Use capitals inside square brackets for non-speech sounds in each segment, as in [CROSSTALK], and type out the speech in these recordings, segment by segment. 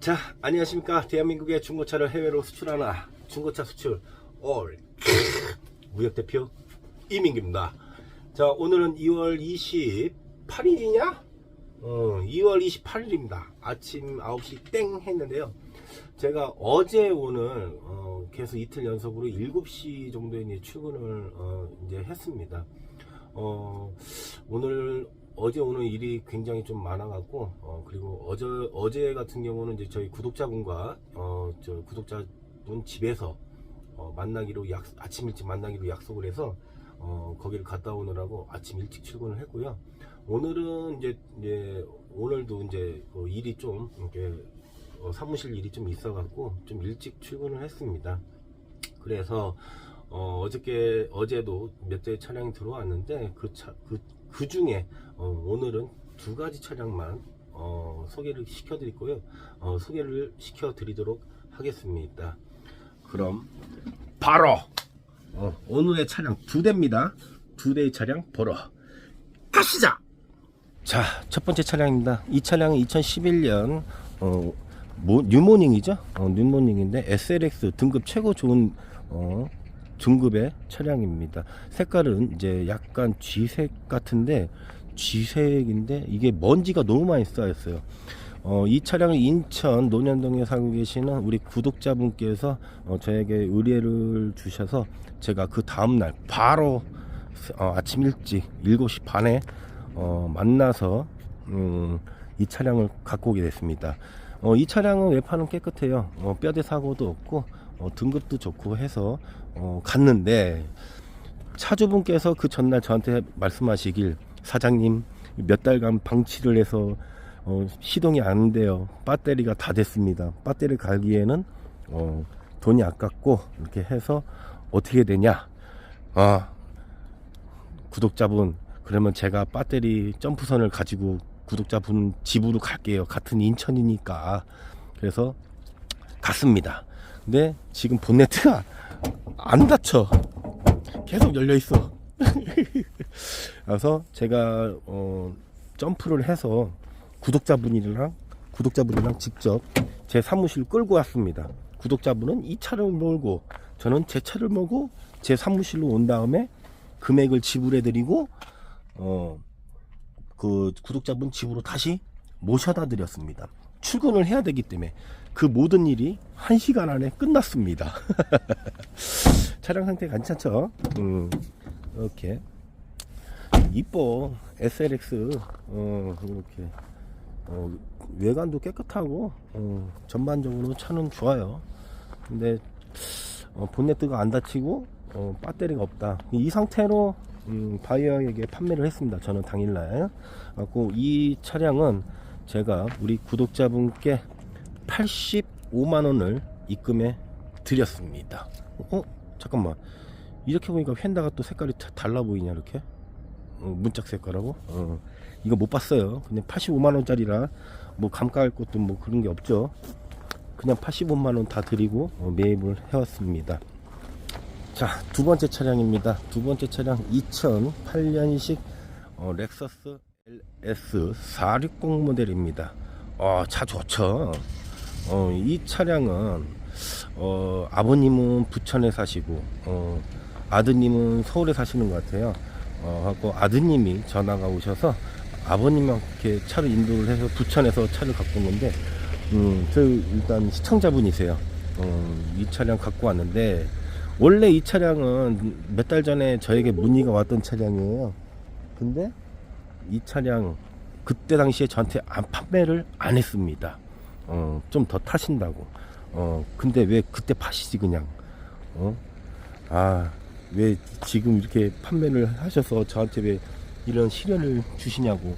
자, 안녕하십니까. 대한민국의 중고차를 해외로 수출하나 중고차 수출 올 무역대표 [LAUGHS] 이민규입니다. 자, 오늘은 2월 28일이냐? 어, 2월 28일입니다. 아침 9시 땡 했는데요. 제가 어제 오늘 어, 계속 이틀 연속으로 7시 정도에 출근을 어, 이제 했습니다. 어, 오늘 어제 오늘 일이 굉장히 좀 많아갖고 어, 그리고 어제 어제 같은 경우는 이제 저희 구독자분과 어, 저 구독자분 집에서 어, 만나기로 약 아침 일찍 만나기로 약속을 해서 어, 거기를 갔다 오느라고 아침 일찍 출근을 했고요. 오늘은 이제 이제 오늘도 이제 그 일이 좀 이렇게 어, 사무실 일이 좀 있어갖고 좀 일찍 출근을 했습니다. 그래서 어, 어저께 어제도 몇 대의 차량이 들어왔는데 그 차 그 그 중에 어, 오늘은 두 가지 차량만 어, 소개를 시켜드리고요. 어, 소개를 시켜드리도록 하겠습니다. 그럼 바로 어, 오늘의 차량 두 대입니다. 두 대의 차량 보러 가시죠. 자, 첫 번째 차량입니다. 이 차량은 2011년 어, 모, 뉴모닝이죠. 어, 뉴모닝인데 SLX 등급 최고 좋은 어, 등급의 차량입니다. 색깔은 이제 약간 쥐색 같은데 쥐색인데 이게 먼지가 너무 많이 쌓였어요. 어, 이 차량을 인천 논현동에 살고 계시는 우리 구독자분께서 어, 저에게 의뢰를 주셔서 제가 그 다음날 바로 어, 아침 일찍 7시 반에 어, 만나서 음, 이 차량을 갖고 오게 됐습니다. 어, 이 차량은 외판은 깨끗해요. 어, 뼈대 사고도 없고 어, 등급도 좋고 해서 어, 갔는데 차주분께서 그 전날 저한테 말씀하시길 사장님 몇 달간 방치를 해서 어, 시동이 안 돼요. 배터리가 다 됐습니다. 배터리 갈기에는 어, 돈이 아깝고 이렇게 해서 어떻게 되냐? 아 구독자분 그러면 제가 배터리 점프선을 가지고 구독자분 집으로 갈게요. 같은 인천이니까 그래서 갔습니다. 근데 지금 본네트가 안 닫혀. 계속 열려 있어. [LAUGHS] 그래서 제가 어, 점프를 해서 구독자분이랑 구독자분이랑 직접 제 사무실 끌고 왔습니다. 구독자분은 이 차를 몰고 저는 제 차를 몰고 제 사무실로 온 다음에 금액을 지불해드리고 어, 그 구독자분 집으로 다시 모셔다 드렸습니다. 출근을 해야 되기 때문에 그 모든 일이 한 시간 안에 끝났습니다. [LAUGHS] 차량 상태 괜찮죠? 음, 이렇게 이뻐 SLX 어, 이렇게 어, 외관도 깨끗하고 어, 전반적으로 차는 좋아요. 근데 어, 본네트가 안 닫히고 어, 배터리가 없다. 이 상태로 음, 바이어에게 판매를 했습니다. 저는 당일날. 갖고 이 차량은 제가 우리 구독자분께 85만 원을 입금해 드렸습니다. 어? 잠깐만. 이렇게 보니까 휀다가 또 색깔이 다- 달라 보이냐 이렇게? 어, 문짝 색깔하고. 어, 이거 못 봤어요. 그냥 85만 원짜리라 뭐 감가할 것도 뭐 그런 게 없죠. 그냥 85만 원 다 드리고 어, 매입을 해왔습니다. 자, 두 번째 차량입니다. 두 번째 차량 2008년식 어, 렉서스 LS 460 모델입니다. 어, 차 좋죠. 어, 이 차량은 어, 아버님은 부천에 사시고 어, 아드님은 서울에 사시는 것 같아요. 어, 하고 아드님이 전화가 오셔서 아버님한테 차를 인도를 해서 부천에서 차를 갖고 온 건데 음, 저 일단 시청자분이세요. 어, 이 차량 갖고 왔는데 원래 이 차량은 몇 달 전에 저에게 문의가 왔던 차량이에요. 근데 이 차량 그때 당시에 저한테 안 판매를 안 했습니다. 어, 좀 더 타신다고. 어, 근데 왜 그때 파시지 그냥? 어? 아, 왜 지금 이렇게 판매를 하셔서 저한테 왜 이런 시련을 주시냐고.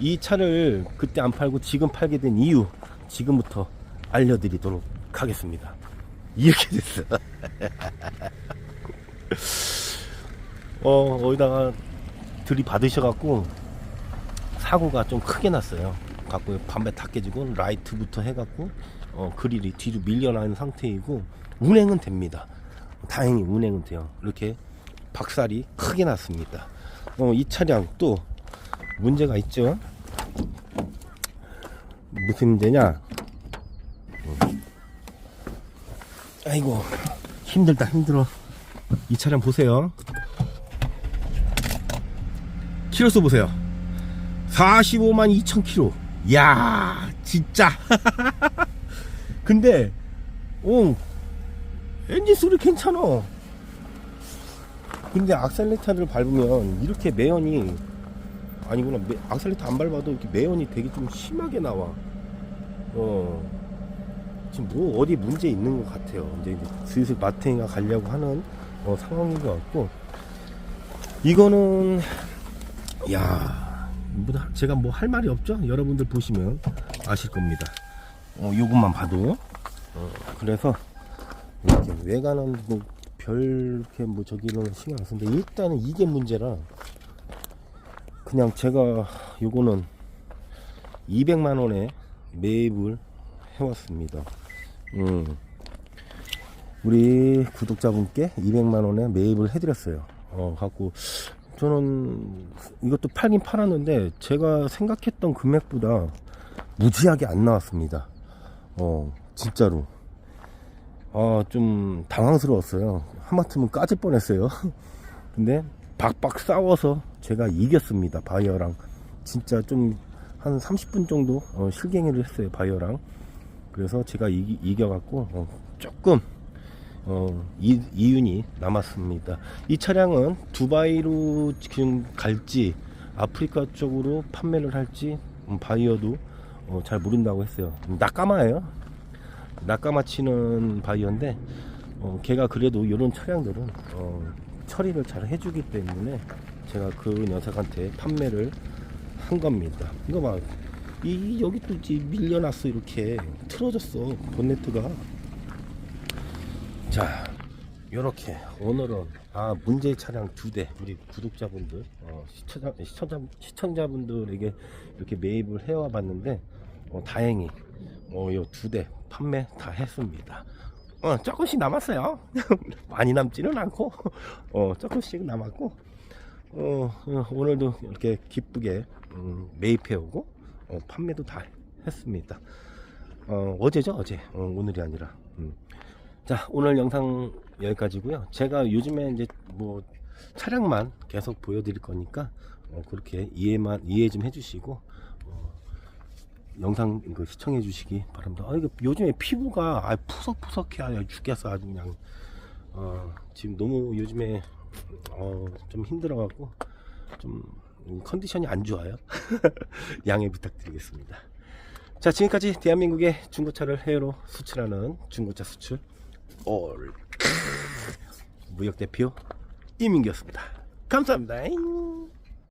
이 차를 그때 안 팔고 지금 팔게 된 이유 지금부터 알려드리도록 하겠습니다. 이렇게 됐어. 어, 어디다가 들이받으셔갖고 사고가 좀 크게 났어요. 갖고 밤에 다 깨지고 라이트부터 해갖고 어, 그릴이 뒤로 밀려나는 상태이고 운행은 됩니다. 다행히 운행은 돼요. 이렇게 박살이 크게 났습니다. 어, 이 차량 또 문제가 있죠. 무슨 문제냐? 아이고 힘들다 힘들어. 이 차량 보세요. 키로수 보세요. 45만 2천 키로. 야 진짜. [LAUGHS] 근데 오 엔진 소리 괜찮아. 근데 악셀레터를 밟으면 이렇게 매연이 아니구나. 매- 악셀레터 안 밟아도 이렇게 매연이 되게 좀 심하게 나와. 어 지금 뭐 어디 문제 있는 것 같아요. 이제, 슬슬 마탱이가 가려고 하는 어, 상황인 것 같고. 이거는 야 뭐, 제가 뭐 할 말이 없죠? 여러분들 보시면 아실 겁니다. 어 요것만 봐도. 어, 그래서 이렇게 외관은 뭐별 이렇게 뭐 저기는 신경 안 쓰는데 일단은 이게 문제라 그냥 제가 요거는 200만 원에 매입을 해왔습니다. 음. 우리 구독자분께 200만 원에 매입을 해드렸어요. 어, 갖고 저는 이것도 팔긴 팔았는데 제가 생각했던 금액보다 무지하게 안 나왔습니다. 어, 진짜로. 아, 좀 당황스러웠어요. 하마터면 까질 뻔했어요. [LAUGHS] 근데 박박 싸워서 제가 이겼습니다. 바이어랑. 진짜 좀 한 30분 정도 어, 실갱이를 했어요. 바이어랑. 그래서 제가 이, 겨갖고 조금 어, 이, 이윤이 남았습니다. 이 차량은 두바이로 지금 갈지 아프리카 쪽으로 판매를 할지 음, 바이어도 어, 잘 모른다고 했어요. 낙가마예요. 낙가마 치는 바이어인데 어, 걔가 그래도 이런 차량들은 어, 처리를 잘 해주기 때문에 제가 그 녀석한테 판매를 한 겁니다. 이거 봐. 이 여기 또 이제 밀려났어 이렇게. 틀어졌어 본네트가. 자 요렇게 오늘은 아 문제 차량 두 대. 우리 구독자분들 어, 시청자, 시청자 시청자분들에게 이렇게 매입을 해와 봤는데 어, 다행히 어, 요두 대 판매 다 했습니다. 어 조금씩 남았어요. [LAUGHS] 많이 남지는 않고 어 조금씩 남았고 어, 어, 오늘도 이렇게 기쁘게 음, 매입해 오고 어, 판매도 다 했습니다. 어, 어제죠 어제 어, 오늘이 아니라. 음. 자 오늘 영상 여기까지고요. 제가 요즘에 이제 뭐 차량만 계속 보여드릴 거니까 어, 그렇게 이해만 이해 좀 해주시고 어, 영상 이거 시청해 주시기 바랍니다. 아, 이거 요즘에 피부가 아, 푸석푸석해 아주 죽겠어 아주 그냥 어, 지금 너무 요즘에 어, 좀 힘들어 갖고 좀 음, 컨디션이 안 좋아요. [LAUGHS] 양해 부탁드리겠습니다. 자, 지금까지 대한민국의 중고차를 해외로 수출하는 중고차 수출 올 무역 대표 이민기였습니다. 감사합니다.